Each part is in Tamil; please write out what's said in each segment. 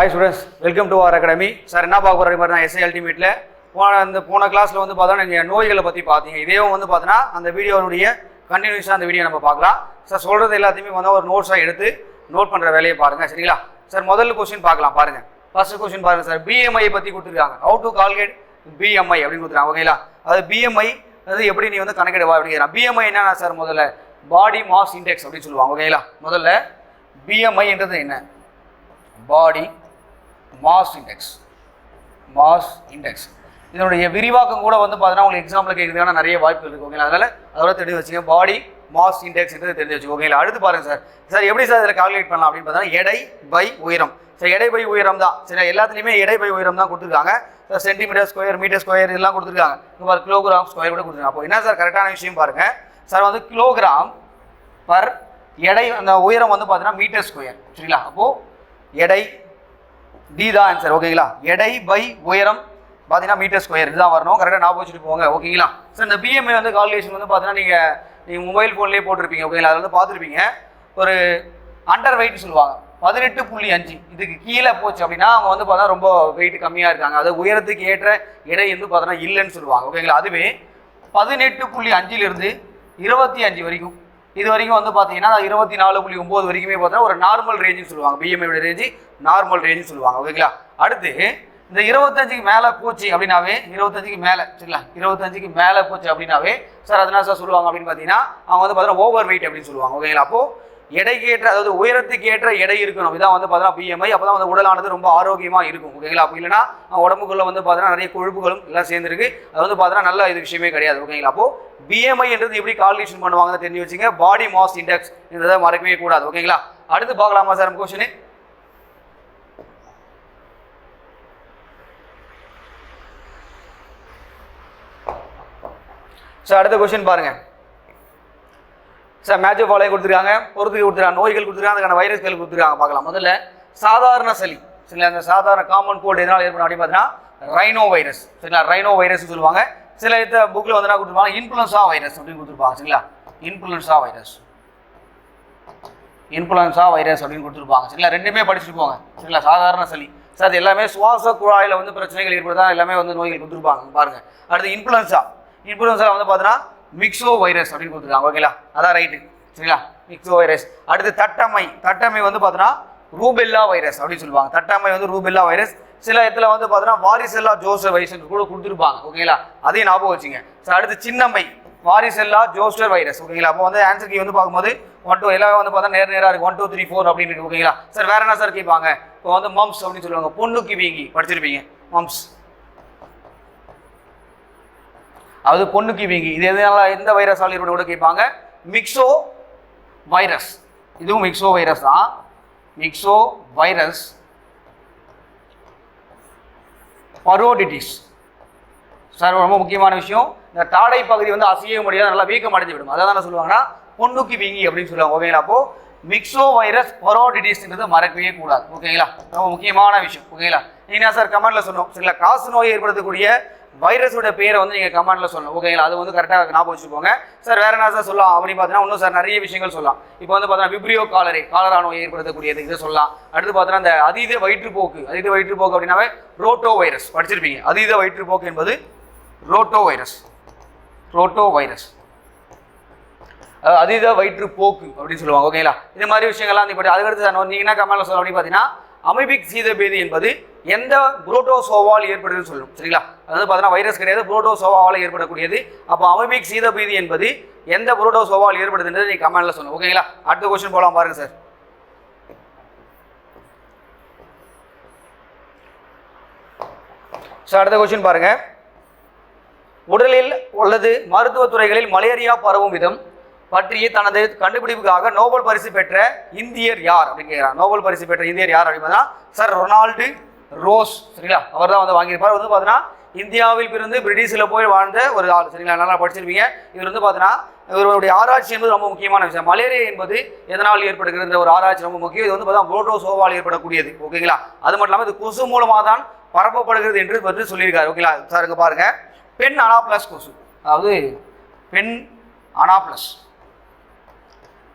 Hi students welcome to our academy sir என்ன பார்க்க போகிற மாதிரி நான் எஸ்ஐ அல்டிமேட்டில் போன அந்த போன கிளாஸில் வந்து பார்த்தோன்னா நீங்கள் நோய்களை பற்றி பார்த்தீங்க. இதேவும் வந்து பார்த்தோன்னா அந்த வீடியோனுடைய கண்டினியூஸாக அந்த வீடியோ நம்ம பார்க்கலாம். சார் சொல்கிறது எல்லாத்தையுமே வந்து ஒரு நோட்ஸாக எடுத்து நோட் பண்ணுற வேலையை பாருங்கள் சரிங்களா? சார் முதல்ல கொஸ்டின் பார்க்கலாம் பாருங்கள் ஃபர்ஸ்ட் கொஸ்டின் பாருங்கள் சார் பிஎம்ஐ பற்றி கொடுத்துருக்காங்க. ஹவு டு கால்குலேட் பிஎம்ஐ அப்படின்னு கொடுத்துருக்காங்க ஓகேங்களா? அது பிஎம்ஐ அது எப்படி நீ வந்து கணக்கிடுவா அப்படிங்கிறான் பிஎம்ஐ என்னென்னா சார் முதல்ல பாடி மாஸ் இண்டெக்ஸ் அப்படின்னு சொல்லுவாங்க ஓகேங்களா? முதல்ல பிஎம்ஐன்றது என்ன? Body mass index mass index இதனுடைய விரிவாக்கம் கூட வந்து பார்த்தீங்கன்னா உங்களுக்கு எக்ஸாம்பிள் கேட்கறதுக்கான நிறைய வாய்ப்புகள் இருக்கு ஓகேங்களா அதனால அதோட தெரிஞ்சு வச்சுங்க. பாடி மாஸ் இண்டெக்ஸ் என்று தெரிஞ்சு வச்சுக்கோங்க ஓகேங்களா அடுத்து பாருங்க சார் சார் எப்படி சார் இதில் கால்குலேட் பண்ணலாம் அப்படின்னு பார்த்தீங்கன்னா எடை பை உயரம். சார் எடை பை உயரம் தான். சரி எல்லாத்துலேயுமே எடை பை உயரம் தான் கொடுத்துருக்காங்க. Sir centimetre square metre square இதெல்லாம் கொடுத்துருக்காங்க. இப்போ கிலோகிராம் ஸ்கொயர் கூட கொடுத்துருக்காங்க. அப்போ என்ன சார் கரெக்டான விஷயம் பாருங்க. சார் வந்து கிலோகிராம் பர் எடை அந்த உயரம் வந்து பார்த்தீங்கன்னா மீட்டர் ஸ்கொயர் சரிங்களா? அப்போது எடை டி தான் ஆன்சர் ஓகேங்களா எடை பை உயரம் பார்த்தீங்கன்னா மீட்டர் ஸ்கொயர் இதுதான் வரணும். கரெக்டாக ஞாபகம் வச்சுட்டு போங்க ஓகேங்களா சார் இந்த பிஎம்ஐ வந்து கால்குலேஷன் வந்து பார்த்தீங்கன்னா நீங்கள் நீங்கள் மொபைல் ஃபோன்லேயே போட்டிருப்பீங்க ஓகேங்களா அதில் வந்து பார்த்துருப்பீங்க ஒரு அண்டர் வெயிட் சொல்லுவாங்க. பதினெட்டு புள்ளி அஞ்சு. இதுக்கு கீழே போச்சு அப்படின்னா அவங்க வந்து பார்த்தா ரொம்ப வெயிட் கம்மியாக இருக்காங்க. அது உயரத்துக்கு ஏற்ற எடை வந்து பார்த்தோன்னா இல்லைன்னு சொல்லுவாங்க ஓகேங்களா அதுவே பதினெட்டு புள்ளி அஞ்சிலிருந்து இருபத்தி அஞ்சு வரைக்கும் இது வரைக்கும் வந்து பார்த்தீங்கன்னா இருபத்தி நாலு புள்ளி ஒம்பது வரைக்குமே பார்த்தீங்கன்னா ஒரு நார்மல் ரேஞ்சுன்னு சொல்லுவாங்க. பிஎம்ஐ ரேஞ்சு நார்மல் ரேஞ்சுன்னு சொல்லுவாங்க. ஓகேங்களா? அடுத்து இந்த இருபத்தஞ்சுக்கு மேலே போச்சு அப்படின்னாவே இருபத்தஞ்சுக்கு மேலே சரிங்களா? இருபத்தஞ்சுக்கு மேலே போச்சு அப்படின்னாவே சார் அதனால சார் சொல்லுவாங்க அப்படின்னு பார்த்தீங்கன்னா அவங்க வந்து பார்த்தீங்கன்னா ஓவர் வெயிட் அப்படின்னு சொல்லுவாங்க. ஓகேங்களா? அப்போது எடைக்கு ஏற்ற அதாவது உயரத்துக்கு ஏற்ற எடை இருக்கணும். இதான் வந்து பார்த்தீங்கன்னா பிஎம்ஐ அப்போ தான் வந்து உடலானது ரொம்ப ஆரோக்கியமாக இருக்கும். ஓகேங்களா? அப்போ இல்லைன்னா அவங்க உடம்புக்குள்ள வந்து பார்த்தீங்கன்னா நிறைய கொழுப்புகளும் எல்லாம் சேர்ந்துருக்கு. அது வந்து பார்த்தீங்கன்னா நல்ல இது விஷயமே கிடையாது. ஓகேங்களா? அப்போ பிஎம்ஐ என்றது எப்படி கால்குலேஷன் பண்ணுவாங்கன்னு தெரிஞ்சு வச்சுங்க. பாடி மாஸ் இண்டெக்ஸ் என்றதை மறக்கவே கூடாது. ஓகேங்களா? அடுத்து பார்க்கலாமா சார் நம்ம கொஸ்டின் சார் அடுத்த கொஸ்டின் பாருங்க. சார் மேட்ச் ஃபாலோ கொடுத்துருக்காங்க. பொறுத்துக்கு கொடுத்துருக்காங்க. நோய்கள் கொடுத்துருக்காங்க. அதுக்கான வைரஸ்கள் கொடுத்துருக்காங்க. பார்க்கலாம். முதல்ல சாதாரண சளி. சரிங்களா? அந்த சாதாரண காமன் கோல்டு எதனால் ஏற்படும் அப்படின்னு பார்த்தீங்கன்னா ரைனோ வைரஸ் சரிங்களா? ரைனோ வைரஸ் சொல்லுவாங்க. சில இந்த புக்கில் வந்து என்ன கொடுத்துருப்பாங்க? இன்ஃப்ளூன்ஸா வைரஸ் அப்படின்னு கொடுத்துருப்பாங்க சரிங்களா? இன்ஃப்ளூன்ஸா வைரஸ் இன்ஃப்ளூன்ஸா வைரஸ் அப்படின்னு கொடுத்துருப்பாங்க சரிங்களா? ரெண்டுமே படிச்சுட்டு போங்க சரிங்களா? சாதாரண சளி. சார் அது எல்லாமே சுவாச குழாயில் வந்து பிரச்சனைகள் ஏற்படுதா எல்லாமே வந்து நோய்கள் கொடுத்துருப்பாங்க பாருங்க. அடுத்து இன்ஃப்ளூன்ஸா இன்ஃப்ளூன்ஸா வந்து பார்த்தீங்கன்னா மிக்சோ வைரஸ் அப்படின்னு கொடுத்துருக்காங்க ஓகேங்களா அதான் ரைட்டு சரிங்களா? மிக்சோ வைரஸ் அடுத்து தட்டமை தட்டமை வந்து பார்த்தீங்கன்னா ரூபெல்லா வைரஸ் அப்படின்னு சொல்லுவாங்க. தட்டமை வந்து ரூபெல்லா வைரஸ் சில இடத்துல வந்து பார்த்தீங்கன்னா வாரிசெல்லா ஜோசர் வைரஸ் கூட கொடுத்துருப்பாங்க ஓகேங்களா? அதையும் ஞாபகம் வச்சுங்க. சார் அடுத்து சின்னம்மை. வாரிசெல்லா ஜோஸ்டர் வைரஸ் ஓகேங்களா? அப்போ வந்து ஆன்சர் கீ வந்து பார்க்கும்போது ஒன் டூ எல்லாமே வந்து பார்த்தா நேர் நேராக இருக்கு. ஒன் டூ த்ரீ ஃபோர் அப்படின்னு இருக்கு ஓகேங்களா? சார் வேற என்ன சார் கேட்பாங்க? இப்போ வந்து மம்ஸ் அப்படின்னு சொல்லுவாங்க. பொண்ணுக்கு வீங்கி படிச்சிருப்பீங்க. மம்ஸ் அது பொண்ணுக்கு வீங்கி. இது எதனால எந்த வைரஸால் ஏற்படும் கூட கேட்பாங்க. மிக்சோ வைரஸ் இதுவும் மிக்சோ வைரஸ் தான். மிக்சோ வைரஸ் பரோடிட்டிஸ் சார் ரொம்ப முக்கியமான விஷயம். இந்த தாடை பகுதி வந்து அசைய முடியாது நல்லா வீக்கம் அடைஞ்சு விடும். அதான் என்ன சொல்லுவாங்கன்னா பொண்ணுக்கு வீங்கி அப்படின்னு சொல்லுவாங்க ஓகேங்களா அப்போ மிக்சோ வைரஸ் பரோடிடிஸ்ன்றது மறக்கவே கூடாது. ஓகேங்களா ரொம்ப முக்கியமான விஷயம் ஓகேங்களா நீங்க சார் கமெண்ட்ல சொன்னோம். சரிங்களா? காசு நோய் ஏற்படுத்தக்கூடிய வைரஸோட பேரை வந்து நீங்கள் கமெண்ட்டில் சொல்லணும். ஓகேங்களா அது வந்து கரெக்டாக ஞாபகம் வச்சுக்கோங்க. சார் வேறு என்ன சார் சொல்லலாம்? அப்படின்னு பார்த்தீங்கன்னா இன்னும் சார் நிறைய விஷயங்கள் சொல்லலாம். இப்போ வந்து பார்த்தீங்கன்னா விப்ரியோ காலரை காலரா நோய் ஏற்படுத்தக்கூடியது இதை சொல்லலாம். அடுத்து பார்த்தீங்கன்னா இந்த அதீத வயிற்றுப்போக்கு. அதீத வயிற்றுப்போக்கு அப்படின்னாவே ரோட்டோ வைரஸ் படிச்சிருப்பீங்க. அதீத வயிற்றுப்போக்கு என்பது ரோட்டோ வைரஸ் ரோட்டோ வைரஸ் அதீத வயிற்றுப்போக்கு அப்படின்னு சொல்லுவாங்க. ஓகேங்களா இது மாதிரி விஷயங்கள்லாம் வந்து இப்போ அதுக்கடுத்து சார் நீங்கள் என்ன கமெண்ட்ல அப்படின்னு பார்த்தீங்கன்னா அமிபிக் சீதபேதி என்பது எந்த புரோட்டோசோவால் ஏற்படுதுன்னு சொல்லணும். சரிங்களா? அதாவது பார்த்தீங்கன்னா வைரஸ் கிடையாது புரோட்டோசோவால் ஏற்படக்கூடியது. அப்போ அமிபிக் சீதபீதி என்பது எந்த புரோட்டோசோவால் ஏற்படுதுன்றது நீங்கள் கமெண்ட்டில் சொல்லணும். ஓகேங்களா? அடுத்த கொஸ்டின் போகலாம் பாருங்க சார் சார் அடுத்த கொஸ்டின் பாருங்க. உடலில் அல்லது மருத்துவத்துறைகளில் மலேரியா பரவும் விதம் பற்றிய தனது கண்டுபிடிப்புக்காக நோபல் பரிசு பெற்ற இந்தியர் யார் அப்படின்னு கேட்குறாங்க நோபல் பரிசு பெற்ற இந்தியர் யார் அப்படின்னா சார் ரொனால்டு ரோஸ் சரிங்களா? அவர் தான் வந்து வாங்கியிருப்பார். வந்து பார்த்தீங்கன்னா இந்தியாவில் பிறந்து பிரிட்டிஷில் போய் வாழ்ந்த ஒரு ஆள் சரிங்களா? நல்லா படிச்சிருப்பீங்க. இவர் வந்து பார்த்தீங்கன்னா இவருடைய ஆராய்ச்சி என்பது ரொம்ப முக்கியமான விஷயம். மலேரியா என்பது எதனால் ஏற்படுகிறது ஒரு ஆராய்ச்சி ரொம்ப முக்கியம். இது வந்து பார்த்தீங்கன்னா புரோட்டோசோவால் ஏற்படக்கூடியது. ஓகேங்களா? அது மட்டும் இல்லாமல் இது கொசு மூலமாக தான் பரப்பப்படுகிறது என்று பற்றி சொல்லியிருக்காரு. ஓகேங்களா? சார் பாருங்கள் பெண் அனாப்ளஸ் கொசு. அதாவது பெண் அனாப்ளஸ்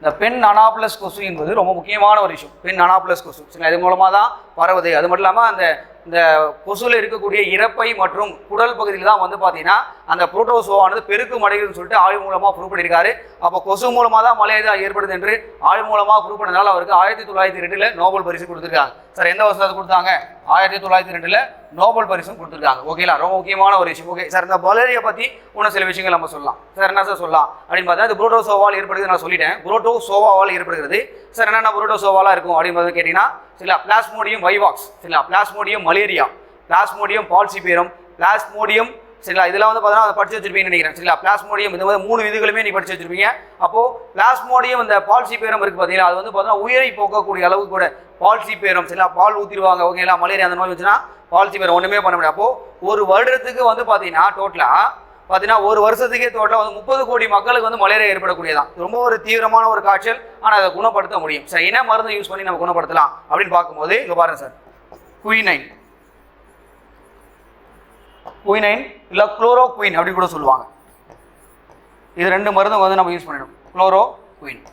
இந்த பெண் அனாப்ளஸ் கொசு என்பது ரொம்ப முக்கியமான ஒரு விஷயம். பெண் அனாப்ளஸ் கொசு. சரிங்களா? இது மூலமாக தான் பரவுது. அது மட்டும் இல்லாமல் அந்த இந்த கொசுவில் இருக்கக்கூடிய இறப்பை மற்றும் குடல் பகுதியில் தான் வந்து பார்த்தீங்கன்னா அந்த புரோட்டோசோவானது பெருக்கு அடைகிறதுன்னு சொல்லிட்டு ஆய்வு மூலமாக ப்ரூவ் பண்ணியிருக்காரு. அப்போ கொசு மூலமாக தான் மலேரியா ஏற்படுது என்று ஆய்வு மூலமாக ப்ரூவ் பண்ணதால் அவருக்கு ஆயிரத்தி தொள்ளாயிரத்தி ரெண்டில் நோபல் பரிசு கொடுத்துருக்காங்க. சார் எந்த வருஷத்துக்கு கொடுத்தாங்க? ஆயிரத்தி தொள்ளாயிரத்தி ரெண்டில் நோபல் பரிசும் கொடுத்துருக்காங்க. ஓகேங்களா ரொம்ப முக்கியமான ஒரு விஷயம். ஓகே சார் இந்த மலேரியா பற்றி இன்னும் சில விஷயங்கள் நம்ம சொல்லலாம். சார் என்ன சார் சொல்லலாம்? அப்படின்னு பார்த்தா இது புரோட்டோசோவால் ஏற்படுகிறது நான் சொல்லிட்டேன். புரோட்டோசோவாவால் ஏற்படுகிறது. சார் என்னென்ன புரோட்டோசோவாலாக இருக்கும் அப்படின்னு கேட்டிங்கன்னா சில பிளாஸ்மோடியம் வைவாக்ஸ் சில plasmodium malaria plasmodium falciparum plasmodium சரிங்களா? இதெல்லாம் வந்து பார்த்தீங்கன்னா அதை படிச்சு வச்சிருப்பீங்கன்னு நினைக்கிறேன் சரிங்களா? பிளாஸ்மோடியம் இந்த மாதிரி மூணு விதிகளுமே நீ படிச்சு வச்சிருப்பீங்க. அப்போ பிளாஸ்மோடியம் இந்த பால்சிபேரம் இருக்கு பார்த்தீங்களா? அது வந்து பார்த்தீங்கன்னா உயிரை போக்கக்கூடிய அளவு கூட பால்சி பேரம் சரிங்களா? பால் ஊற்றிடுவாங்க ஓகேங்களா? மலேரியா அந்த நோய் பால்சி பேரம் ஒன்றுமே பண்ண முடியாது. அப்போ ஒரு வருடத்துக்கு வந்து பார்த்தீங்கன்னா டோட்டலாக பார்த்தீங்கன்னா ஒரு வருஷத்துக்கே டோட்டலாக வந்து முப்பது கோடி மக்களுக்கு வந்து மலேரியா ஏற்படக்கூடியதான் ரொம்ப ஒரு தீவிரமான ஒரு காய்ச்சல். ஆனால் அதை குணப்படுத்த முடியும். சார் என்ன மருந்து யூஸ் பண்ணி நம்ம குணப்படுத்தலாம் அப்படின்னு பார்க்கும்போது இங்கே பாருங்க சார். குயினைன் குயினைன் இல்லை குளோரோ குயின் அப்படி கூட சொல்லுவாங்க. இது ரெண்டு மருந்தும் வந்து நம்ம யூஸ் பண்ணிடணும். குளோரோ குயின்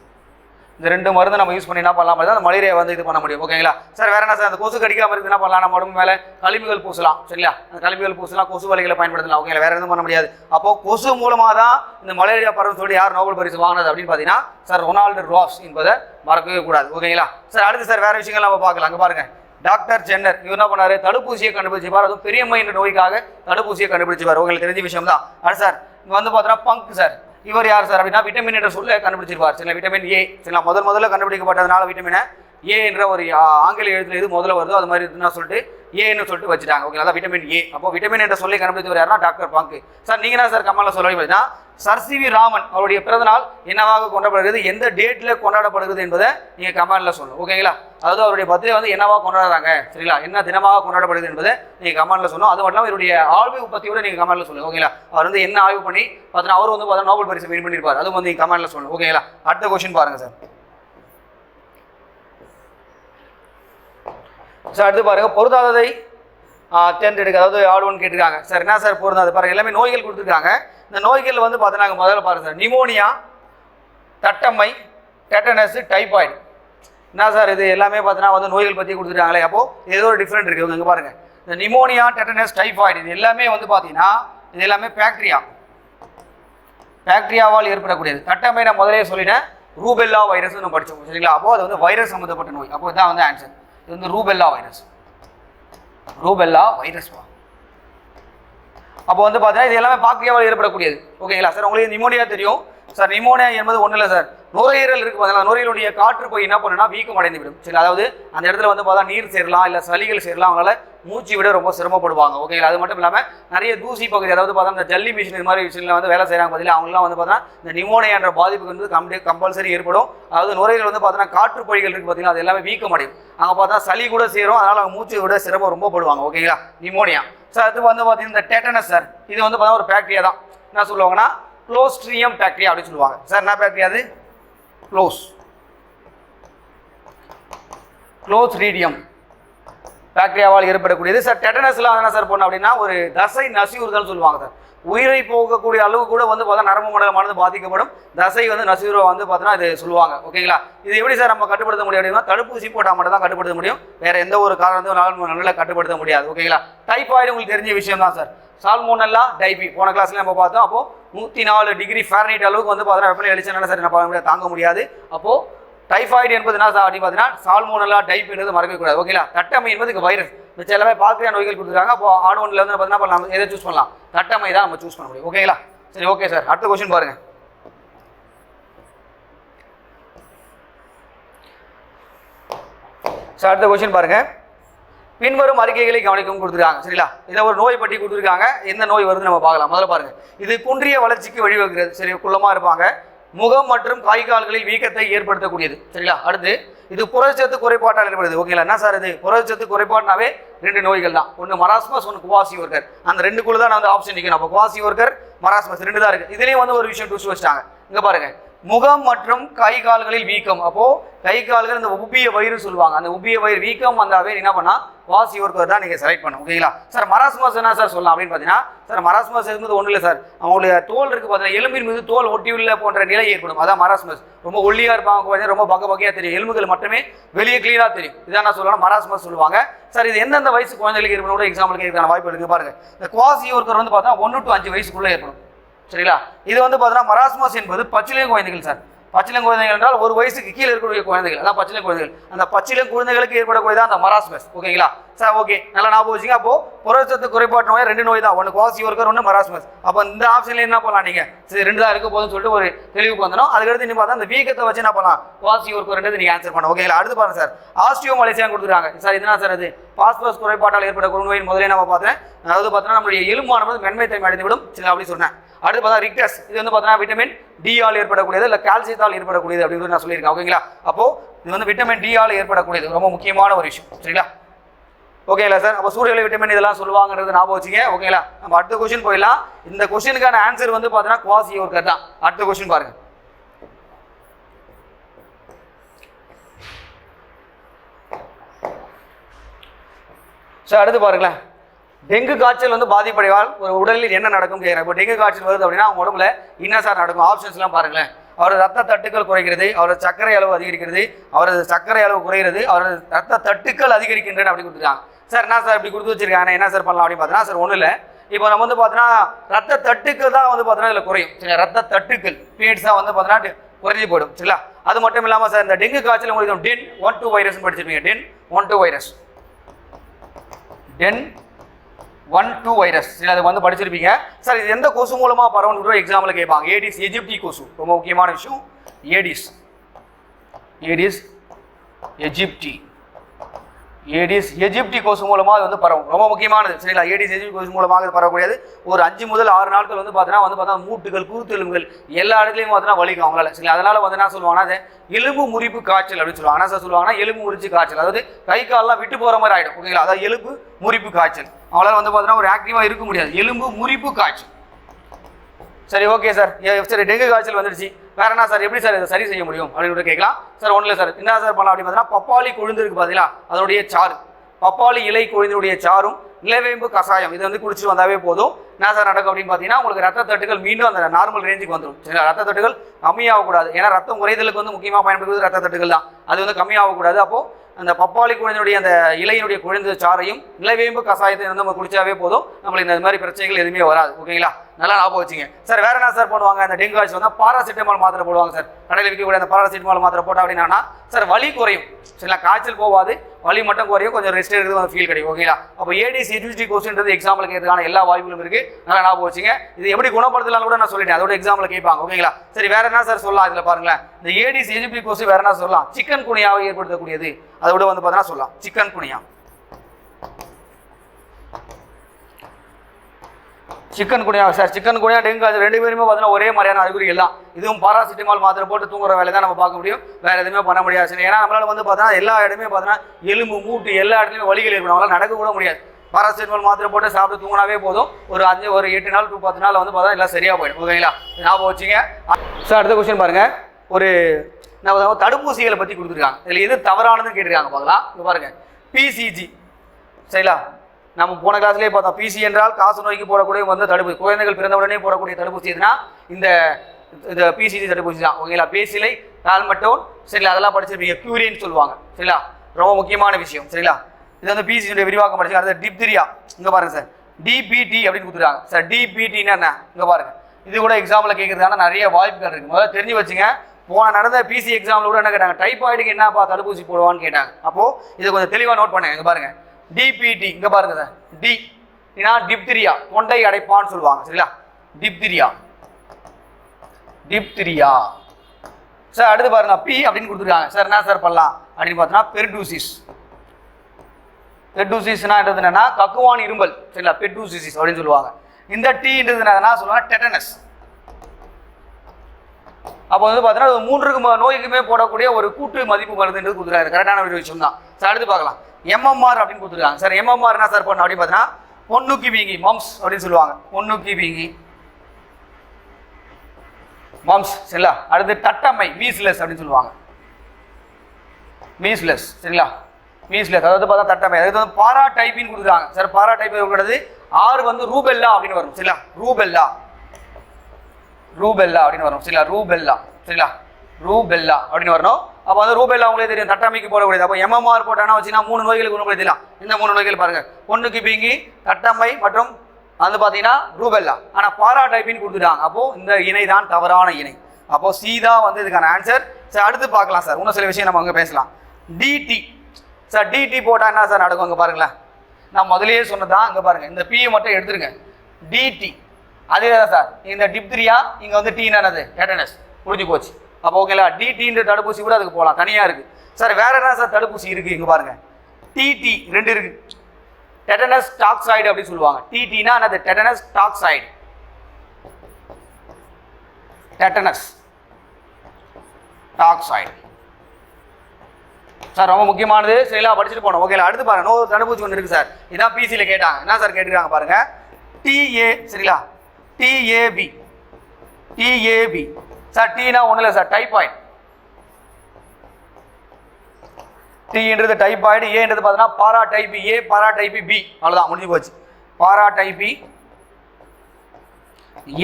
இந்த ரெண்டு மருந்து நம்ம யூஸ் பண்ணி என்ன பண்ணலாம் பார்த்தா அந்த மலேரியா வந்து இது பண்ண முடியும். ஓகேங்களா? சார் வேற என்ன சார் அந்த கொசு கடிக்காம இருக்கு என்ன பண்ணலாம்? நம்ம உடம்பு மேலே கழிவுகள் பூசலாம் சரிங்களா? அந்த கழிவுகள் பூசலாம் கொசு வலைகளை பயன்படுத்தலாம். ஓகேங்களா? வேற எதுவும் பண்ண முடியாது. அப்போ கொசு மூலமாக தான் இந்த மலேரியா பரவல் சொல்லி யார் நோபல் பரிசு வாங்கினது அப்படின்னு பார்த்தீங்கன்னா சார் ரொனால்டு ராஸ் என்பதை மறக்கவே கூடாது. ஓகேங்களா? சார் அடுத்து சார் வேற விஷயங்கள் நம்ம பார்க்கலாம். அங்கே பாருங்க. டாக்டர் ஜென்னர் இவர் என்ன பண்ணாரு? தடுப்பூசியை கண்டுபிடிச்சிப்பார். அதுவும் பெரியம்மை என்ற நோய்க்காக தடுப்பூசியை கண்டுபிடிச்சிப்பார். உங்களுக்கு தெரிஞ்ச விஷயம் தான். அடுத்து சார் இங்கே வந்து பார்த்தோன்னா பங்க் சார். இவர் யார் சார் அப்படின்னா விட்டமின் என்ற சொல்ல கண்டுபிடிச்சிருப்பார். சில விட்டமின் ஏ சில முதல் முதல்ல கண்டுபிடிக்கப்பட்டதுனால விட்டமினை ஏ என்ற ஒரு ஆங்கில எழுத்துல எது முதல்ல வருதோ அது மாதிரி இருக்குன்னு சொல்லிட்டு ஏன்னு சொல்லிட்டு வச்சுட்டாங்க. ஓகே அதான் விட்டமின் ஏ அப்போ விட்டமின் என்ற சொல்லி கண்டுபிடிச்சவர் யாருன்னா டாக்டர் பாங்கு. சார் நீங்க என்ன சார் கமலில் சொல்ல பார்த்தீங்கன்னா சர் சி வி ராமன் அவருடைய பிறந்தநாள் என்னவாக கொண்டாடப்படுகிறது எந்த டேட்ல கொண்டாடப்படுகிறது என்பதை நீங்க கமெண்ட்ல சொல்லணும். ஓகேங்களா? அதாவது அவருடைய பர்த்டே வந்து என்னவாக கொண்டாடுறாங்க? சரிங்களா? என்ன தினமாக கொண்டாடப்படுது என்பதை நீங்க கமெண்ட்ல சொல்லணும். அது மட்டும் இல்லாமல் இவருடைய ஆழ்வு உற்பத்தியோட நீங்க கமெண்ட்ல சொல்லுங்க. ஓகேங்களா? அவர் வந்து என்ன ஆய்வு பண்ணி பார்த்தீங்கன்னா அவர் வந்து பார்த்தீங்கன்னா நோபல் பரிசு வின் பண்ணியிருப்பார். அதுவும் வந்து நீங்க கமெண்ட்ல சொல்லணும். ஓகேங்களா? அடுத்த கொஸ்டின் பாருங்க சார். சார் அடுத்து பாருங்கள் பொருந்தாததை தேர்ந்தெடுக்க அதாவது ஆடுவோன்னு கேட்டிருக்காங்க. சார் என்ன சார் பொருந்தாது? பாருங்கள் எல்லாமே நோய்கள் கொடுத்துருக்காங்க. இந்த நோய்கள் வந்து பார்த்தீங்கன்னா முதல்ல பாருங்கள் சார் நிமோனியா தட்டம்மை டெட்டனஸ் டைபாய்டு. என்ன சார் இது? எல்லாமே பார்த்தீங்கன்னா வந்து நோய்கள் பற்றி கொடுத்துருக்காங்களே அப்போ ஏதோ ஒரு டிஃப்ரெண்ட் இருக்குது இங்கே பாருங்கள் இந்த நிமோனியா டெட்டனஸ் டைபாய்டு இது எல்லாமே வந்து பார்த்தீங்கன்னா இது எல்லாமே பேக்டீரியா பேக்டீரியாவால் ஏற்படக்கூடியது. தட்டம்மை நான் முதலே சொல்லிட்டேன். ரூபெல்லா வைரஸ் நம்ம சரிங்களா? அப்போது அது வந்து வைரஸ் சம்மந்தப்பட்ட நோய். அப்போ இதான் வந்து ஆன்சர் இது வந்து ரூபெல்லா வைரஸ் ரூபெல்லா வைரஸ் வா. அப்போ வந்து பார்த்தீங்கன்னா இது எல்லாமே பாக்டீரியாவால் ஏற்படக்கூடியது. ஓகேங்களா சார் உங்களுக்கு நிமோனியா தெரியும். சார் நிமோனியா என்பது ஒன்றும் இல்லை சார் நுரையீரல் இருக்கு பார்த்தீங்களா நுரையீரலுடைய காற்று போய் என்ன பண்ணுன்னா வீக்கம் அடைந்து விடும் சரி அதாவது அந்த இடத்துல வந்து பார்த்தா நீர் சேரலாம் இல்லை சளிகள் சேரலாம் அவங்களால மூச்சு விட ரொம்ப சிரமப்படுவாங்க. ஓகேங்களா அது மட்டும் இல்லாமல் நிறைய தூசி பகுதி அதாவது பார்த்தா இந்த ஜல்லி மிஷின் இது மாதிரி விஷயங்கள் வந்து வேலை செய்கிறாங்க பதிலாக அவங்களாம் வந்து பார்த்தா இந்த நிமோனியான்ற பாதிப்புக்கு வந்து கம்பி கம்பல்சரி ஏற்படும். அதாவது நுரையீரல் வந்து பார்த்தீங்கன்னா காற்று பொழிகள் இருக்கு பார்த்தீங்கன்னா அது எல்லாமே வீக்கம் அடையும். அங்கே பார்த்தா சளி கூட சேரும் அதனால் அவங்க மூச்சு விட சிரமம் ரொம்ப படுவாங்க. ஓகேங்களா நிமோனியா சார் அது வந்து பார்த்தீங்கன்னா இந்த டெட்டனஸ் சார் இது வந்து பார்த்தா ஒரு பேக்டீரியா தான். என்ன சொல்லுவாங்கன்னா க்ளோஸ்ட்ரியம் பேக்டீரியா அப்படின்னு சொல்லுவாங்க. சார் என்ன பேக்டீரியா அது? க்ளோஸ் க்ளோஸ் ரீடியம் பாக்டீரியாவால் ஏற்படக்கூடியது. சார் டெட்டனஸ்லாம் என்ன சார் பண்ணோம் அப்படின்னா ஒரு தசை நசிவுறுதல் சொல்லுவாங்க சார் உயிரை போகக்கூடிய அளவு கூட வந்து பார்த்தா நரம்பு மண்டலமானது பாதிக்கப்படும். தசை வந்து நசிவுரை வந்து பார்த்தீங்கன்னா இது சொல்லுவாங்க. ஓகேங்களா இது எப்படி சார் நம்ம கட்டுப்படுத்த முடியும் அப்படின்னா தடுப்பூசி போட்டால் மட்டும் தான் கட்டுப்படுத்த முடியும். வேறு எந்த ஒரு காரணத்தையும் நல்லா கட்டுப்படுத்த முடியாது. ஓகேங்களா டைஃபாய்டு உங்களுக்கு தெரிஞ்ச விஷயம் தான் சார் சால்மோனல்லா டைபி. போன கிளாஸ்ல நம்ம பார்த்தோம். அப்போ நூற்றி நாலு டிகிரி ஃபேரனைட் அளவுக்கு வந்து பார்த்தீங்கன்னா வெப்பநிலை எழுச்சினால சரி? என்ன தாங்க முடியாது. அப்போ டைஃபாய்டு என்பது என்ன சார் அப்படின்னு பார்த்தீங்கன்னா சால்மோனல்லா டைப் என்பது மறக்கவே கூடாது. ஓகேங்களா தட்டமை என்பது வைரஸ் மிச்சம் எல்லாமே பார்க்குற நோய்கள் கொடுத்துருக்காங்க. அப்போ ஆடு வந்து பார்த்தீங்கன்னா நம்ம எதை சூஸ் பண்ணலாம்? தட்டமை தான் நம்ம சூஸ் பண்ண முடியும். ஓகேங்களா சரி ஓகே சார் அடுத்த கொஸ்டின் பாருங்க. சார் அடுத்த கொஸ்டின் பாருங்கள் பின்வரும் அறிக்கைகளை கவனிக்கவும் கொடுத்துருக்காங்க. சரிங்களா? இதை ஒரு நோய் பற்றி கொடுத்துருக்காங்க. எந்த நோய் வருதுன்னு நம்ம பார்க்கலாம். முதல்ல பாருங்க. இது குன்றிய வளர்ச்சிக்கு வழிவகுக்கிறது. சரி குள்ளமாக இருப்பாங்க. முகம் மற்றும் காய் கால்களில் வீக்கத்தை ஏற்படுத்தக்கூடியது. சரிங்களா? அடுத்து இது புரட்சத்து குறைபாட்டால் ஏற்படுது. ஓகேங்களா என்ன சார் இது? புரட்சத்து குறைபாடுனாவே ரெண்டு நோய்கள் தான். ஒன்று மராஸ்மஸ் ஒன்று குவாசி ஒர்க்கர் அந்த ரெண்டுக்குள்ள தான் நான் வந்து ஆப்ஷன் நிற்கணும் அப்போ குவாசி ஒர்க்கர் மராஸ்மஸ் ரெண்டு தான் இருக்குது இதுலேயும் வந்து ஒரு விஷயம் டூஸ் வச்சிட்டாங்க. இங்கே பாருங்கள் முகம் மற்றும் கை கால்களில் வீக்கம். அப்போ கை கால்கள் இந்த உப்பிய வயிறு சொல்லுவாங்க. அந்த உப்பிய வயிறு வீக்கம் வந்தாவே என்ன பண்ணா? வாசி ஒர்க்கர் தான் நீங்க செலக்ட் பண்ணும் ஓகேங்களா? சார் மராஸ்மஸ் என்ன சார் சொல்லலாம் அப்படின்னு பார்த்தீங்கன்னா சார் மராஸ்மஸ் என்பது ஒன்றும் இல்லை சார். அவங்களுடைய தோல் இருக்கு பார்த்தீங்கன்னா எலும்பின் மீது தோல் ஒட்டியுள்ள போன்ற நிலை ஏற்படும். அதான் மராஸ்மஸ். ரொம்ப ஒல்லியா இருப்பாங்க பார்த்தீங்கன்னா ரொம்ப பக்க பக்கையா தெரியும். எலும்புகள் மட்டுமே வெளியே கிளியரா தெரியும். இதான் நான் சொல்லணும் மராஸ்மஸ் சொல்லுவாங்க. சார் இது எந்தெந்த வயசு குழந்தைகளுக்கு ஏற்படும் கூட எக்ஸாம்பிள் கேட்கறதுக்கான வாய்ப்பு இருக்கு பாருங்க. இந்த குவாசி ஒர்க்கர் வந்து பார்த்தா ஒன்று டு அஞ்சு வயசுக்குள்ள ஏற்படும் சரிங்களா? இது வந்து பார்த்தீங்கன்னா மராஸ்மோஸ் என்பது பச்சிலையும் குழந்தைகள் சார். பச்சிலையும் குழந்தைகள் என்றால் ஒரு வயசுக்கு கீழே இருக்கக்கூடிய குழந்தைகள். அதான் பச்சிலையும் குழந்தைகள். அந்த பச்சிலையும் குழந்தைகளுக்கு ஏற்படக்கூடியதான் அந்த மராஸ்மஸ். ஓகேங்களா? Sir okay. நல்லா ஞாபகம் வச்சுங்க. அப்போ புரட்சத்து குறைபாட்டு நோய் ரெண்டு நோய் தான். ஒன்று குவாசி ஒர்க்கர் ஒன்று மராஸ்மஸ். அப்போ இந்த ஆப்ஷன்ல என்ன பண்ணலாம் நீங்க? சரி ரெண்டு தான் இருக்க போதும்னு சொல்லிட்டு ஒரு தெளிவுக்கு வந்தோம். அதுக்கடுத்து நீ பார்த்தா அந்த வீக்கத்தை வச்சு என்ன பண்ணலாம்? குவாசி ஒர்க்கர் நீங்க ஆன்சர் பண்ணலாம் ஓகேங்களா? அடுத்து பாருங்க சார். ஆஸ்டியோ மலேசியா கொடுத்துருக்காங்க. சார் இதுனா சார் அது? பாஸ்பரஸ் குறைபாட்டால் ஏற்படக்கூடிய நோயின் முதலே நம்ம பார்த்தேன் அதாவது பார்த்தோன்னா நம்மளுடைய எலும்பானது மென்மை தன்மை அடைந்து விடும் சரி அப்படின்னு சொன்னேன். அடுத்து பார்த்தா ரிக்டஸ் இது வந்து பார்த்தீங்கன்னா விட்டமின் டி ஆல் ஏற்படக்கூடியது இல்லை கால்சியத்தால் ஏற்படக்கூடியது அப்படின்னு நான் சொல்லியிருக்கேன். ஓகேங்களா? அப்போ இது வந்து விட்டமின் டி ஆல் ஏற்படக்கூடியது. ரொம்ப முக்கியமான ஒரு விஷயம். சரிங்களா? ஓகேங்களா சார்? அப்போ சூரியல விட்டமின் இதெல்லாம் சொல்லுவாங்கிறது ஞாபகம் வச்சுங்க. ஓகேங்களா? நம்ம அடுத்த கொஸ்டின் போயிடலாம். இந்த கொஸ்டினுக்கான ஆன்சர் வந்து பார்த்தீங்கன்னா குவாசி ஒர்க்கர் தான். அடுத்த கொஸ்டின் பாருங்க. சார் அடுத்து பாருங்களேன். டெங்கு காய்ச்சல் வந்து பாதிப்படைவால் ஒரு உடலில் என்ன நடக்கும் கேட்குறேன் இப்போ டெங்கு காய்ச்சல் வருது அப்படின்னா அவங்க உடம்புல என்ன சார் நடக்கும். ஆப்ஷன்ஸ்லாம் பாருங்களேன். அவரது ரத்த தட்டுக்கள் குறைகிறது அவரது சர்க்கரை அளவு அதிகரிக்கிறது அவரது சர்க்கரை அளவு குறைகிறது அவரது ரத்த தட்டுக்கள் அதிகரிக்கின்றன அப்படி கொடுத்துருக்காங்க. சார் என்ன சார் இப்படி கொடுத்து வச்சிருக்காங்க? என்ன சார் பண்ணலாம் அப்படின்னு பார்த்தீங்கன்னா சார் ஒன்றும் இல்லை. இப்போ நம்ம வந்து பார்த்தீங்கன்னா ரத்த தட்டுக்கள் தான் வந்து பார்த்தீங்கன்னா இதில் குறையும். சரி ரத்த தட்டுக்கள் பீரியட்ஸ் தான் வந்து பார்த்தீங்கன்னா குறைஞ்சி போயிடும். சரிங்களா? அது மட்டும் இல்லாமல் சார் இந்த டெங்கு காய்ச்சல் உங்களுக்கு டென் ஒன் டூ வைரஸ் படிச்சிருப்பீங்க. Ten one two virus ten one two virus சரி அது வந்து படிச்சிருப்பீங்க. சார் இது எந்த கொசு மூலமாக பரவணும் கூட எக்ஸாம்பிள் கேட்பாங்க. ஏடிஸ் எஜிப்டி கொசு. ரொம்ப முக்கியமான விஷயம். Aedes Aedes aegypti Aedes aegypti கொசு மூலமாக அது வந்து பரவும். ரொம்ப முக்கியமானது சரிங்களா? ஏடிஸ் எஜிப்டி கொசு மூலமாக இது பரவக்கூடியது. ஒரு அஞ்சு முதல் ஆறு நாட்கள் வந்து பார்த்தீங்கன்னா வந்து பார்த்தா மூட்டுகள் குருத்தெலும்புகள் எல்லா இடத்துலையும் பார்த்தீங்கன்னா வலிக்கும் அவங்களால சரி அதனால வந்து என்ன சொல்லுவாங்கன்னா அது எலும்பு முறிப்பு காய்ச்சல் அப்படின்னு சொல்லுவாங்க. ஆனால் சார் சொல்லுவாங்கன்னா எலும்பு முறிச்சு காய்ச்சல். அதாவது கை கால்லாம் விட்டு போகிற மாதிரி ஆகிடும் ஓகேங்களா அதாவது எலும்பு முறிப்பு காய்ச்சல். அவங்களால வந்து பார்த்தீங்கன்னா ஒரு ஆக்டிவாக இருக்க முடியாது. எலும்பு முறிப்பு காய்ச்சல். சரி ஓகே சார் சரி டெங்கு காய்ச்சல் வந்துடுச்சு. வேற என்ன சார்? எப்படி சார் இதை சரி செய்ய முடியும்? அப்படின்னு கூட கேட்கலாம். சார் ஒன்றும் இல்லை சார். என்ன சார் பண்ணலாம் அப்படின்னு பார்த்தீங்கன்னா பப்பாளி கொழுந்து இருக்கு பார்த்தீங்களா அதனுடைய சாறு. பப்பாளி இலை கொழுந்தினுடைய சாறும் நிலவேம்பு கஷாயம் இது வந்து குடிச்சு வந்தாவே போதும். என்ன சார் நடக்கும் அப்படின்னு பார்த்தீங்கன்னா உங்களுக்கு ரத்த தட்டுகள் மீண்டும் அந்த நார்மல் ரேஞ்சுக்கு வந்துடும் சரிங்களா? ரத்த தட்டுகள் கம்மியாகக்கூடாது. ஏன்னா ரத்தம் குறைதலுக்கு வந்து முக்கியமாக பயன்படுத்துவது ரத்த தட்டுகள் தான். அது வந்து கம்மியாகக்கூடாது. அப்போது அந்த பப்பாளி குழந்தையுடைய அந்த இலையினுடைய குழந்தை சாரையும் நிலவேம்பு கஷாயத்தை வந்து நம்ம குடிச்சாவே போதும். நம்மளுக்கு இந்த மாதிரி பிரச்சனைகள் எதுவுமே வராது. ஓகேங்களா நல்லா ஞாபகம் வச்சுங்க. சார் வேற என்ன சார் பண்ணுவாங்க? அந்த டெங்கு காய்ச்சல் வந்தால் பாராசிட்டமால் மாத்திரை போடுவாங்க சார் கடையில் விற்கக்கூடிய அந்த பாராசிட்டமால் மாத்திரை போட்டால் அப்படின்னா சார் வலி குறையும். சரிங்களா? காய்ச்சல் போகாது. வலி மட்டும் குறையும் கொஞ்சம் ரெஸ்ட் எடுக்கிறது வந்து ஃபீல் கிடைக்கும் ஓகேங்களா அப்போ ஏடிசி எஜிஜி கொஸ்டின்றது எக்ஸாம்பிள் கேட்கறதுக்கான எல்லா வாய்ப்புகளும் இருக்கு. நல்லா ஞாபகம் வச்சுங்க. இது எப்படி குணப்படுத்தலாம் கூட நான் சொல்லிட்டேன். அதோட எக்ஸாம்பிள் கேட்பாங்க ஓகேங்களா சரி வேற என்ன சார் சொல்லலாம் இதில் பாருங்களேன். இந்த ஏடிசி எஜிபி கொசு வேற என்ன சொல்லலாம்? சிக்கன் குனியாவை ஏற்படுத்தக்கூடியது. அதோட வந்து பார்த்தீங்கன்னா சொல்லலாம். Chikungunya. Chikungunya sir chikungunya dengue அது ரெண்டு பேருமே பார்த்தீங்கன்னா ஒரே மாதிரியான அறிகுறிகள் தான் இதுவும் பாராசிட்டமால் மாத்திரை போட்டு தூங்குற வேலை தான் நம்ம பார்க்க முடியும். வேற எதுவுமே பண்ண முடியாது ஏன்னா நம்மளால வந்து பார்த்தீங்கன்னா எல்லா இடமே பார்த்தீங்கன்னா எலும்பு மூட்டு எல்லா இடத்துலையும் வலிகள் ஏற்படும் நம்மளால நடக்க கூட முடியாது. பாராசிட்டமால் மாத்திரை போட்டு சாப்பிட்டு தூங்கினாவே போதும். ஒரு அஞ்சு ஒரு எட்டு நாள் டூ பத்து நாள் வந்து பார்த்தா எல்லாம் சரியாக போயிடும். ஓகேங்களா? ஞாபகம் வச்சுங்க. சார் அடுத்த கொஸ்டின் பாருங்க. ஒரு நம்ம தடுப்பூசிகளை பற்றி கொடுத்துருக்காங்க. இதில் எது தவறானதுன்னு கேட்டிருக்காங்க பார்க்கலாம். இங்கே பாருங்க. பிசிஜி சரிங்களா? நம்ம போன கிளாஸ்லேயே பார்த்தோம். பிசி என்றால் காசு நோய்க்கு போடக்கூடிய வந்து தடுப்பூசி. குழந்தைகள் பிறந்தவுடனே போடக்கூடிய தடுப்பூசி எதுனா இந்த இந்த பிசிஜி தடுப்பூசி தான். ஓகேங்களா? பேசிலை கால்மட்டோன் சரிங்களா? அதெல்லாம் படிச்சிருப்பீங்க. கியூரின்னு சொல்லுவாங்க. சரிங்களா? ரொம்ப முக்கியமான விஷயம். சரிங்களா? இது வந்து பிசிஜியுடைய விரிவாக்கம் படிச்சு அடுத்து டிப்திரியா இங்கே பாருங்க சார் டிபிடி அப்படின்னு கொடுத்துருக்காங்க. சார் டிபிடின்னா என்ன? இங்கே பாருங்க. இது கூட எக்ஸாமில் கேட்குறதுக்கான நிறைய வாய்ப்புகள் இருக்கு. முதல்ல தெரிஞ்சு வச்சுங்க. போன நடந்த பிசி எக்ஸாம்ல கூட என்ன கேட்டாங்க? டைபாய்டுக்கு என்னப்பா தடுப்பூசி போடுவான்னு கேட்டாங்க. அப்போ இதை கொஞ்சம் தெளிவாக நோட் பண்ணுங்க. இங்க பாருங்க. டிபிடி இங்க பாருங்க டி ஏன்னா டிப்திரியா தொண்டை அடைப்பான்னு சொல்லுவாங்க சரிங்களா? டிப்திரியா டிப்திரியா சார் அடுத்து பாருங்க பி அப்படின்னு கொடுத்துருக்காங்க. சார் என்ன சார் பண்ணலாம்? அப்படின்னு பார்த்தோன்னா பெர்டூசிஸ் பெர்டூசிஸ்னா என்னன்னா கக்குவான் இரும்பல் சரிங்களா? பெர்டூசிஸ் அப்படின்னு சொல்லுவாங்க. இந்த டீன்றது என்ன சொல்லுவாங்க டெட்டனஸ் அப்போ வந்து பார்த்தீங்கன்னா அது மூன்றுக்கு நோய்க்குமே போடக்கூடிய ஒரு கூட்டு மதிப்பு மருந்துன்றது கொடுத்துருக்காரு. கரெக்டான ஒரு விஷயம் தான் சார் அடுத்து பார்க்கலாம். எம்எம்ஆர் அப்படின்னு கொடுத்துருக்காங்க. சார் எம்எம்ஆர் என்ன சார் பண்ணணும் அப்படின்னு பார்த்தீங்கன்னா பொண்ணுக்கு வீங்கி மம்ஸ் அப்படின்னு சொல்லுவாங்க. பொண்ணுக்கு வீங்கி. மம்ஸ் சரிங்களா? அடுத்து தட்டம்மை மீஸ்லெஸ் அப்படின்னு சொல்லுவாங்க. மீஸ்லெஸ் சரிங்களா? மீஸ்லெஸ் அதாவது பார்த்தா தட்டமை அதாவது வந்து பாரா டைப்பின்னு கொடுக்குறாங்க. சார் பாரா டைப் இருக்கிறது ஆறு வந்து ரூபெல்லா அப்படின்னு வரும் சரிங்களா? ரூபெல்லா. ரூபெல்லா அப்படின்னு வரும் சரிங்களா? ரூபெல்லா சரிங்களா? ரூபெல்லா அப்படின்னு வரணும். அப்போ வந்து ரூபெல்லா அவங்களே தெரியும் தட்டமைக்கு போடக்கூடியது. அப்போ எம்எம்ஆர் போட்டானா வச்சுன்னா மூணு நோய்களுக்கு குணப்படுத்தலாம் இந்த மூணு நோய்கள் பாருங்க. ஒன்றுக்கு பிங்கி தட்டம்மை மற்றும் வந்து பார்த்தீங்கன்னா ரூபெல்லா. ஆனால் பாரா டைப்பின்னு கொடுத்துட்டாங்க. அப்போ இந்த இணை தான் தவறான இணை. அப்போ சி தான் வந்து இதுக்கான ஆன்சர் சார் அடுத்து பார்க்கலாம் சார். இன்னும் சில விஷயம் நம்ம அங்கே பேசலாம். டிடி சார் டிடி போட்டால் என்ன சார் நடக்கும் அங்கே பாருங்களேன். நான் முதலேயே சொன்னதான் அங்கே பாருங்க. இந்த பி மட்டும் எடுத்துருங்க. டிடி அதே தான் சார்? இந்த டிப்திரியா இங்கே வந்து டீ என்னது? டெட்டனஸ் முடிஞ்சு போச்சு. அப்போ ஓகேங்களா டிடின்ற தடுப்பூசி கூட அதுக்கு போகலாம் தனியாக இருக்குது சார் வேற என்ன சார் தடுப்பூசி இருக்குது இங்கே பாருங்கள் டிடி ரெண்டு இருக்கு. டெட்டனஸ் டாக்சைடு அப்படின்னு சொல்லுவாங்க. டிடினா என்னது? Tetanus toxoid tetanus toxoid sir ரொம்ப முக்கியமானது. சரிங்களா படிச்சுட்டு போனோம் ஓகே அடுத்து பாருங்க. நோ தடுப்பூசி ஒன்று இருக்கு சார் இதான் பிசியில் கேட்டாங்க. என்ன சார் கேட்டுருக்காங்க பாருங்க? டிஏ சரிங்களா? டிஏபி டிஏபி சார் டீனா ஒன்றும் இல்லை சார் டைபாய்டு டீன்றது டைபாய்டு ஏன்றது பார்த்தீங்கன்னா பாரா டைபி ஏ பாரா டைபி பி அவ்வளோதான் முடிஞ்சு போச்சு. பாரா டைபி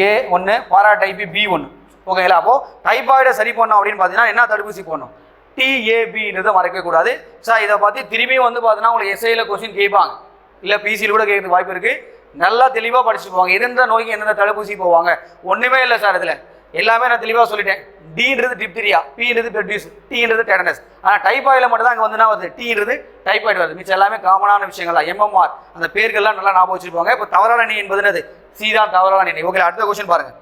ஏ ஒன்று பாரா டைபி பி ஒன்று ஓகேங்களா அப்போ டைபாய்டை சரி பண்ணோம் அப்படின்னு பார்த்தீங்கன்னா என்ன தடுப்பூசி போடணும்? டிஏபின்றதை மறக்கவே கூடாது. சார் இதை பற்றி திரும்பியும் வந்து பார்த்தீங்கன்னா உங்களுக்கு எஸ்ஐயில் கொஸ்டின் கேட்பாங்க. இல்லை பிசியில் கூட கேட்கறதுக்கு வாய்ப்பு இருக்குது நல்லா தெளிவாக படிச்சுட்டு போவாங்க. எந்தெந்த நோய்க்கு எந்தெந்த தடுப்பூசி போவாங்க? ஒன்றுமே இல்லை சார் இதில். எல்லாமே நான் தெளிவாக சொல்லிட்டேன். டீன்றது டிப்திரியா பின்றது பெட்யூஸ் டீன்றது டெடனஸ் ஆனால் டைபாய்டில் மட்டும் தான் அங்கே வந்து வருது டீன்றது டைபாய்டு வருது. மிச்சம் எல்லாமே காமனான விஷயங்கள் தான். எம்எம்ஆர் அந்த பேர்கள்லாம் நல்லா ஞாபகம் வச்சிருப்பாங்க. இப்போ தவறான நீ என்பது என்னது? சி தான் தவறான நீ ஓகே அடுத்த கொஸ்டின் பாருங்க.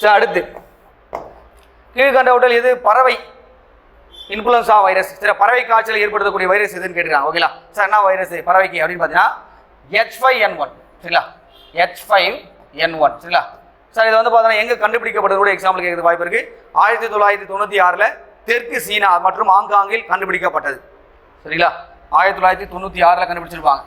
சரி அடுத்து. கீழ்கண்ட உடல் எது? பறவை. இன்ஃப்ளூன்சா வைரஸ் சில பறவை காய்ச்சல் ஏற்படுத்தக்கூடிய வைரஸ் எதுன்னு கேட்டுருக்காங்க. ஓகேங்களா? சார் என்ன வைரஸ் பறவைக்கு அப்படின்னு பார்த்தீங்கன்னா ஹெச் ஃபைவ் என் ஒன் சரிங்களா? ஹெச் ஃபைவ் என் ஒன் சரிங்களா? சார் இது வந்து பார்த்தீங்கன்னா எங்கே கண்டுபிடிக்கப்படுறது கூட எக்ஸாம்பிள் கேட்கறது வாய்ப்பு இருக்குது ஆயிரத்தி தொள்ளாயிரத்தி தொண்ணூற்றி ஆறில் தெற்கு சீனா மற்றும் ஆங்காங்கில் கண்டுபிடிக்கப்பட்டது. சரிங்களா? ஆயிரத்தி தொள்ளாயிரத்தி தொண்ணூற்றி ஆறில் கண்டுபிடிச்சிருப்பாங்க.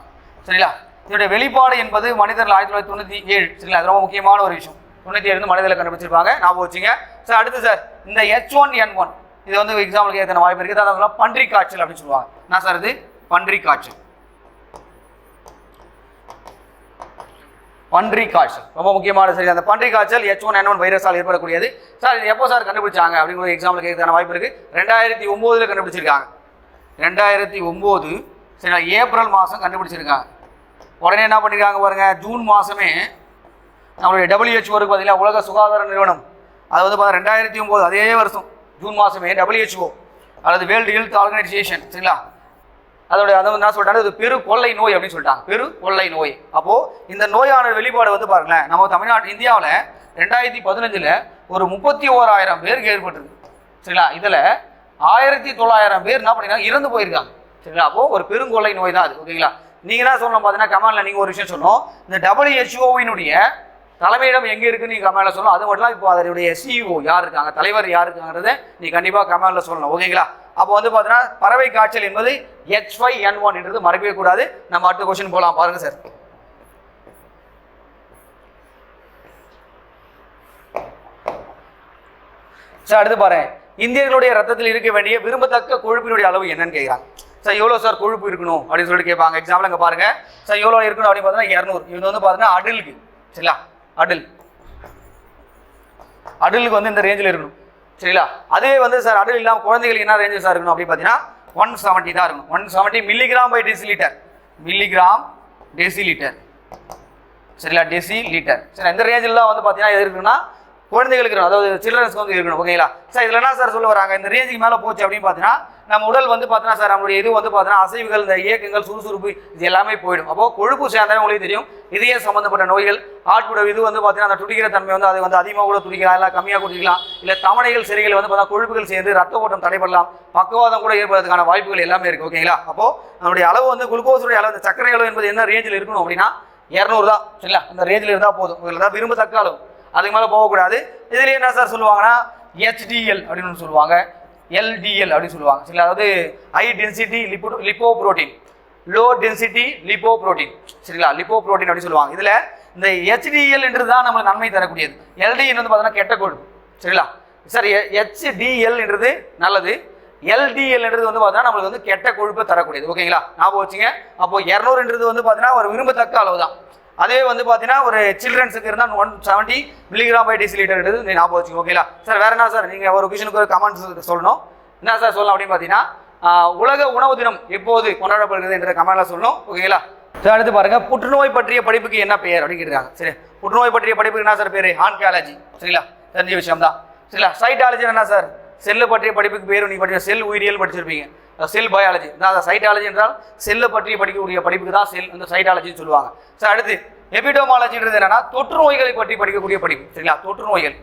சரிங்களா? இதோடைய வெளிப்பாடு என்பது மனிதர்கள் ஆயிரத்தி தொள்ளாயிரத்தி தொண்ணூற்றி ஏழு. சரிங்களா? அது ரொம்ப முக்கியமான ஒரு விஷயம். தொண்ணூற்றி ஏழு மனிதர்களை கண்டுபிடிச்சிருப்பாங்க. ஞாபகம் வச்சுங்க. சார் அடுத்து சார் இந்த ஹெச் ஒன் என் ஒன் இது வந்து எக்ஸாம்பிள் கேட்க வாய்ப்பு இருக்குது அதாவது பன்றி காய்ச்சல் அப்படின்னு சொல்லுவாங்க. என்ன சார் இது? பன்றி காய்ச்சல் பன்றி காய்ச்சல். ரொம்ப முக்கியமான சரி அந்த பன்றி காய்ச்சல் எச் ஒன் என் ஒன் வைரஸால் ஏற்படக்கூடியது. சார் இது எப்போ சார் கண்டுபிடிச்சாங்க? அப்படிங்கிற எக்ஸாம்பிள் கேட்கறதுக்கான வாய்ப்பு இருக்குது ரெண்டாயிரத்தி ஒம்போதில் கண்டுபிடிச்சிருக்காங்க. ரெண்டாயிரத்தி ஒம்போது சரி ஏப்ரல் மாதம் கண்டுபிடிச்சிருக்காங்க. உடனே என்ன பண்ணியிருக்காங்க பாருங்க ஜூன் மாதமே நம்மளுடைய டபிள்யூஹெச்ஓருக்கு பார்த்தீங்கன்னா உலக சுகாதார நிறுவனம். அது வந்து பார்த்தா ரெண்டாயிரத்தி ஒம்பது அதே வருஷம் ஜூன் மாதமே டபிள்யூஹெச்ஓ அல்லது வேர்ல்டு ஹெல்த் ஆர்கனைசேஷன் சரிங்களா? அதோட அதை வந்து என்ன சொல்றாங்க இது பெரு கொள்ளை நோய் அப்படின்னு சொல்லிட்டாங்க. பெரு கொள்ளை நோய். அப்போ இந்த நோயான வெளிப்பாடு வந்து பாருங்களேன் நம்ம தமிழ்நாடு இந்தியாவில் ரெண்டாயிரத்தி பதினஞ்சில் ஒரு முப்பத்தி ஓராயிரம் பேருக்கு ஏற்பட்டிருக்கு. சரிங்களா? இதில் ஆயிரத்தி தொள்ளாயிரம் பேர் என்ன பண்ணிருக்காங்க? இறந்து போயிருக்காங்க. சரிங்களா? அப்போ ஒரு பெருங்கொள்ளை நோய் தான் அது ஓகேங்களா? நீங்க என்ன சொல்லணும் பார்த்தீங்கன்னா கமாலில் நீங்கள் ஒரு விஷயம் சொன்னோம் இந்த டபிள்யூஹெச்ஓவினுடைய தலைமையிடம் எங்கே இருக்குன்னு நீ கமாலில் சொல்லணும். அது மட்டும் இப்போ அதனுடைய சிஇஓ யார் இருக்காங்க? தலைவர் யார் இருக்காங்கிறத நீ கண்டிப்பாக கமாலில் சொல்லணும் ஓகேங்களா? அப்போ வந்து பார்த்தீங்கன்னா பறவை காய்ச்சல் என்பது ஹெச் ஃபைவ் என் ஒன்ன்றது மறக்கவே கூடாது. நம்ம அடுத்த கொஸ்டின் போகலாம் பாருங்க சார் சார் அடுத்து பாருங்க. இந்தியர்களுடைய ரத்தத்தில் இருக்க வேண்டிய விரும்பத்தக்க கொழுப்பினுடைய அளவு என்னன்னு கேட்குறாங்க சார் எவ்வளோ சார் கொழுப்பு இருக்கணும் அப்படின்னு சொல்லிட்டு கேட்பாங்க. எக்ஸாம்பிள் அங்கே பாருங்க. சார் எவ்வளோ இருக்கணும் அப்படின்னு பார்த்தீங்கன்னா இரநூறு. இது வந்து பார்த்தீங்கன்னா அடலுக்கு சரிங்களா? அடல் அடலுக்கு வந்து இந்த ரேஞ்சில் இருக்கணும். சரிங்களா? அதே வந்து சார் அடல் இல்லாமல் குழந்தைகளுக்கு என்ன ரேஞ்சு சார் இருக்கணும் அப்படின்னு பார்த்தீங்கன்னா ஒன் செவன்ட்டி தான் இருக்கும் one seventy milligram by decilitre milligram decilitre சரிங்களா? டெசி லிட்டர் சரி இந்த ரேஞ்செல்லாம் வந்து பார்த்தீங்கன்னா எது இருக்குன்னா குழந்தைகளுக்கு அதாவது சில்ட்ரன்ஸ்க்கு வந்து இருக்கணும் ஓகேங்களா சார் இதில் என்ன சார் சொல்ல வராங்க? இந்த ரேஞ்சுக்கு மேலே போச்சு அப்படின்னு பார்த்தீங்கன்னா நம்ம உடல் வந்து பார்த்தீங்கன்னா சார் நம்மளுடைய இது வந்து பார்த்தீங்கன்னா அசைவுகள் இந்த இயக்கங்கள் சுறுசுறுப்பு இது எல்லாமே போயிடும். அப்போ கொழுப்பு சேர்ந்தாவே உங்களுக்கு தெரியும் இதய சம்மந்தப்பட்ட நோய்கள் ஆட்புட இது வந்து பார்த்தீங்கன்னா அந்த துடிக்கிற தன்மை வந்து அது வந்து அதிகமாக கூட துடிக்கலாம் இல்லை கம்மியாக குடிக்கலாம் இல்லை தமணைகள் சிறைகள் வந்து பார்த்தா கொழுப்புகள் சேர்ந்து ரத்த ஓட்டம் தடைபடலாம் பக்கவாதம் கூட ஏற்படுறதுக்கான வாய்ப்புகள் எல்லாமே இருக்குது ஓகேங்களா அப்போ நம்மளுடைய அளவு வந்து குளுக்கோஸுடைய அளவு இந்த சர்க்கரை அளவு என்பது என்ன ரேஞ்சில் இருக்கணும் அப்படின்னா இரநூறு தான் சரிங்களா? அந்த ரேஞ்சில் இருந்தால் போதும். இதில் தான் விரும்பத்தக்க அளவு. அதுக்கு மேலே போகக்கூடாது. இதுலேயே என்ன சார் சொல்லுவாங்கன்னா ஹெச்டிஎல் அப்படின்னு ஒன்று சொல்லுவாங்க. எல்டிஎல் அப்படின்னு சொல்லுவாங்க. சரிங்களா? அதாவது high density lipo lipoprotein low density lipoprotein சரிங்களா? லிப்போ புரோட்டீன் அப்படின்னு சொல்லுவாங்க. இதில் இந்த ஹெச்டிஎல்ன்றது என்றது தான் நம்மளுக்கு நன்மை தரக்கூடியது. எல்டிஎல் வந்து பார்த்தோன்னா கெட்ட கொழுப்பு. சரிங்களா? சார் ஹெச்டிஎல்ன்றது நல்லது. எல்டிஎல்ன்றது என்றது வந்து பார்த்தீங்கன்னா நம்மளுக்கு வந்து கெட்ட கொழுப்பை தரக்கூடியது. ஓகேங்களா? ஞாபகம் வச்சுங்க. அப்போ இரநூறுன்றது வந்து பார்த்தீங்கன்னா ஒரு விரும்பத்தக்க அளவு தான் அதே வந்து பார்த்தீங்கன்னா ஒரு சில்ட்ரன்ஸுக்கு இருந்தால் one seventy milligram by decilitre நீ ஞாபகம் வச்சுக்கோங்க ஓகேங்களா சார் வேற என்ன சார் நீங்கள் ஒரு கொஷனுக்கு ஒரு கமெண்ட் சொல்லணும். என்ன சார் சொல்லலாம் அப்படின்னு பார்த்தீங்கன்னா உலக உணவு தினம் எப்போது கொண்டாடப்படுகிறது என்ற கமெண்ட்ல சொல்லணும் ஓகேங்களா சார் அடுத்து பாருங்க புற்றுநோய் பற்றிய படிப்புக்கு என்ன பெயர் அப்படின்னு கேட்டிருக்காங்க. சரி புற்றுநோய் பற்றிய படிப்புக்கு என்ன சார் பேர்? ஆன்காலஜி சரிங்களா? தெரிஞ்ச விஷயம் தான் சரிங்களா சைட்டாலஜி என்ன சார் செல்லு பற்றிய படிப்புக்கு பேர் நீங்கள் படிச்ச செல் உயிரியல் படிச்சிருப்பீங்க. செல் பயாலஜி. அதாவது சைட்டாலஜி என்றால் செல்லை பற்றி படிக்கக்கூடிய படிப்புக்கு தான் செல் இந்த சைட்டாலஜின்னு சொல்லுவாங்க. சார் அடுத்து எபிடோமாலஜின்றது என்னன்னா தொற்று நோய்களை பற்றி படிக்கக்கூடிய படிப்பு. சரிங்களா? தொற்று நோய்கள்.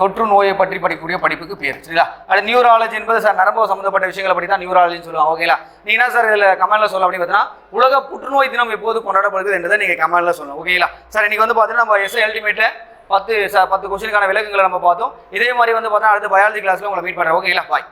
தொற்று நோயை பற்றி படிக்கக்கூடிய படிப்புக்கு பேர். சரிங்களா? அது நியூராலஜி என்பது சார் நரம்பு சம்மந்தப்பட்ட விஷயங்களை பற்றி தான் நியூராலஜின்னு சொல்லுவாங்க. ஓகேங்களா? நீ என்ன சார் இதில் கமெண்ட்ல சொல்ல அப்படின்னு பார்த்தீங்கன்னா உலக புற்றுநோய் தினம் எப்போது கொண்டாடப்படுகிறது என்றதை நீங்கள் கமெண்ட்ல சொல்லணும். ஓகேங்களா? சார் இன்னைக்கு வந்து பார்த்தீங்கன்னா நம்ம எஸ்ஐ அல்டிமேட்ல பத்து ச- பத்து கொஸ்டினுக்கான விளக்கங்களை நம்ம பார்த்தோம். இதே மாதிரி வந்து பார்த்தா அடுத்த பயாலஜி கிளாஸில் உங்களை மீட் பண்ணுறேன் ஓகேங்களா பாய்